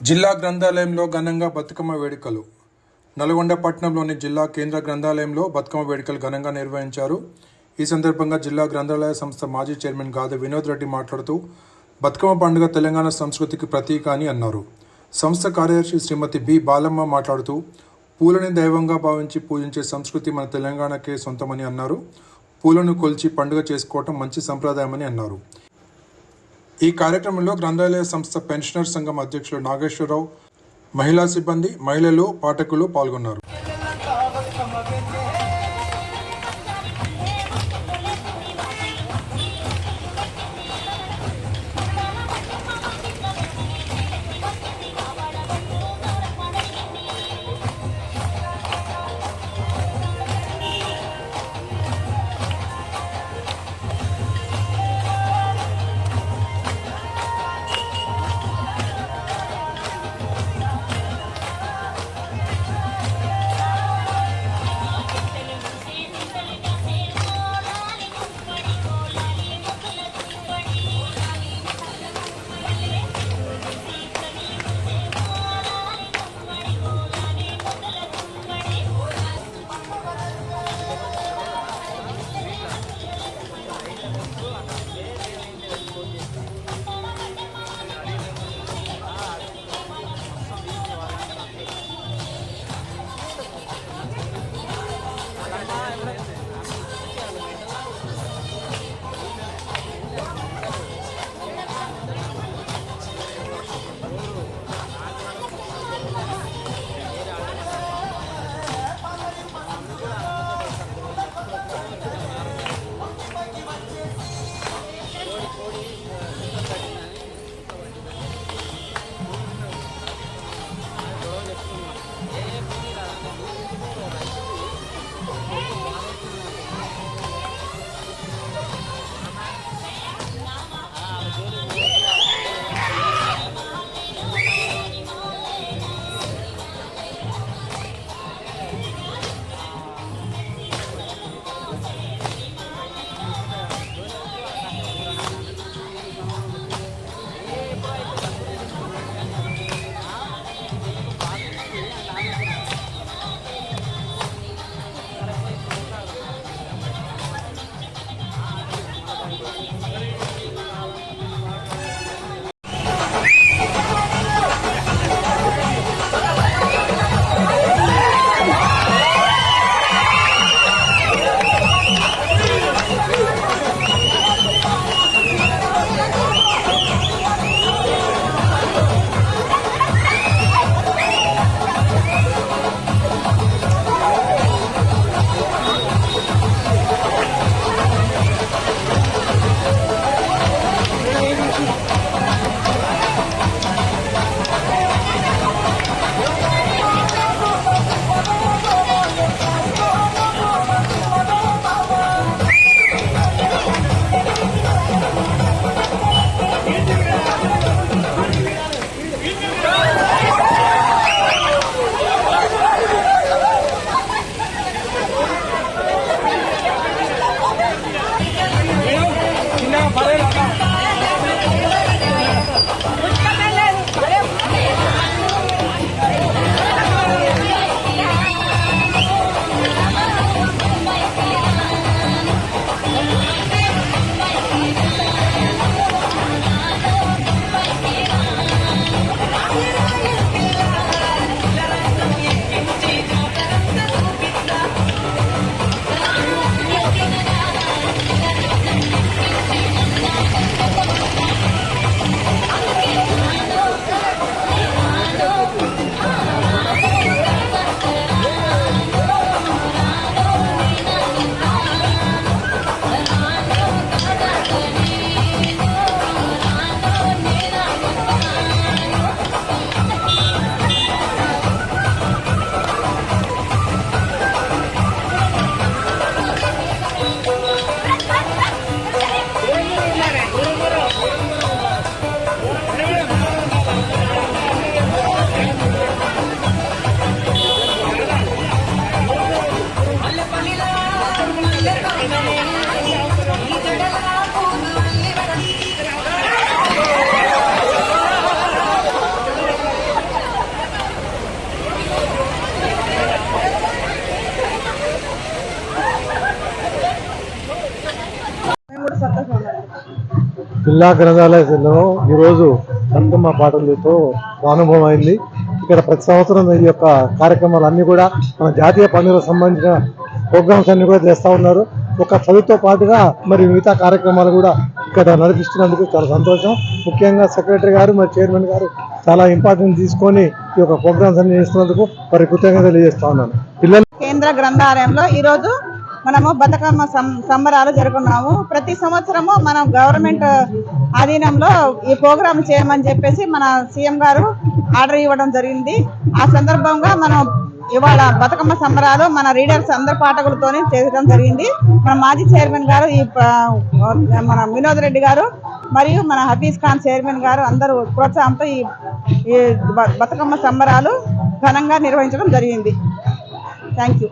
జిల్లా గ్రంథాలయంలో ఘనంగా బతుకమ్మ వేడుకలు. నల్గొండ పట్టణంలోని జిల్లా కేంద్ర గ్రంథాలయంలో బతుకమ్మ వేడుకలు ఘనంగా నిర్వహించారు. ఈ సందర్భంగా జిల్లా గ్రంథాలయ సంస్థ మాజీ చైర్మన్ గాది వినోద్ రెడ్డి మాట్లాడుతూ బతుకమ్మ పండుగ తెలంగాణ సంస్కృతికి ప్రతీక అని అన్నారు. సంస్థ కార్యదర్శి శ్రీమతి బి బాలమ్మ మాట్లాడుతూ పూలని దైవంగా భావించి పూజించే సంస్కృతి మన తెలంగాణకే సొంతమని అన్నారు. పూలను కొలిచి పండుగ చేసుకోవటం మంచి సంప్రదాయమని అన్నారు. ఈ కార్యక్రమంలో గ్రంథాలయ సంస్థ పెన్షనర్ సంఘం అధ్యక్షుడు నాగేశ్వరరావు మహిళా సిబ్బంది మహిళలు పాఠకులు పాల్గొన్నారు. జిల్లా గ్రంథాలయంలో ఈరోజు సంతమ్మ పాటలతో అనుభవం అయింది ఇక్కడ ప్రతి సంవత్సరం ఈ యొక్క కార్యక్రమాలు అన్నీ కూడా మన జాతీయ పండుగకు సంబంధించిన ప్రోగ్రామ్స్ అన్ని కూడా చేస్తూ ఉన్నారు. ఒక చదువుతో పాటుగా మరి మిగతా కార్యక్రమాలు కూడా ఇక్కడ నడిపిస్తున్నందుకు చాలా సంతోషం. ముఖ్యంగా సెక్రటరీ గారు మరి చైర్మన్ గారు చాలా ఇంపార్టెంట్ తీసుకొని ఈ యొక్క ప్రోగ్రామ్స్ అన్ని చేస్తున్నందుకు మరి కృతజ్ఞత తెలియజేస్తా ఉన్నాను. పిల్లలు కేంద్ర గ్రంథాలయంలో ఈరోజు మనము బతుకమ్మ సం- సంబరాలు జరుపుకున్నాము. ప్రతి సంవత్సరము మనం గవర్నమెంట్ ఆధీనంలో ఈ ప్రోగ్రాం చేయమని చెప్పేసి మన సీఎం గారు ఆర్డర్ ఇవ్వడం జరిగింది. ఆ సందర్భంగా మనం ఇవాళ బతుకమ్మ సంబరాలు మన రీడర్స్ అందరి పాఠకులతోనే చేయడం జరిగింది. మన మాజీ చైర్మన్ గారు ఈ మన వినోద్ రెడ్డి గారు మరియు మన హఫీజ్ ఖాన్ చైర్మన్ గారు అందరూ ప్రోత్సాహంతో ఈ బతుకమ్మ సంబరాలు ఘనంగా నిర్వహించడం జరిగింది. Thank you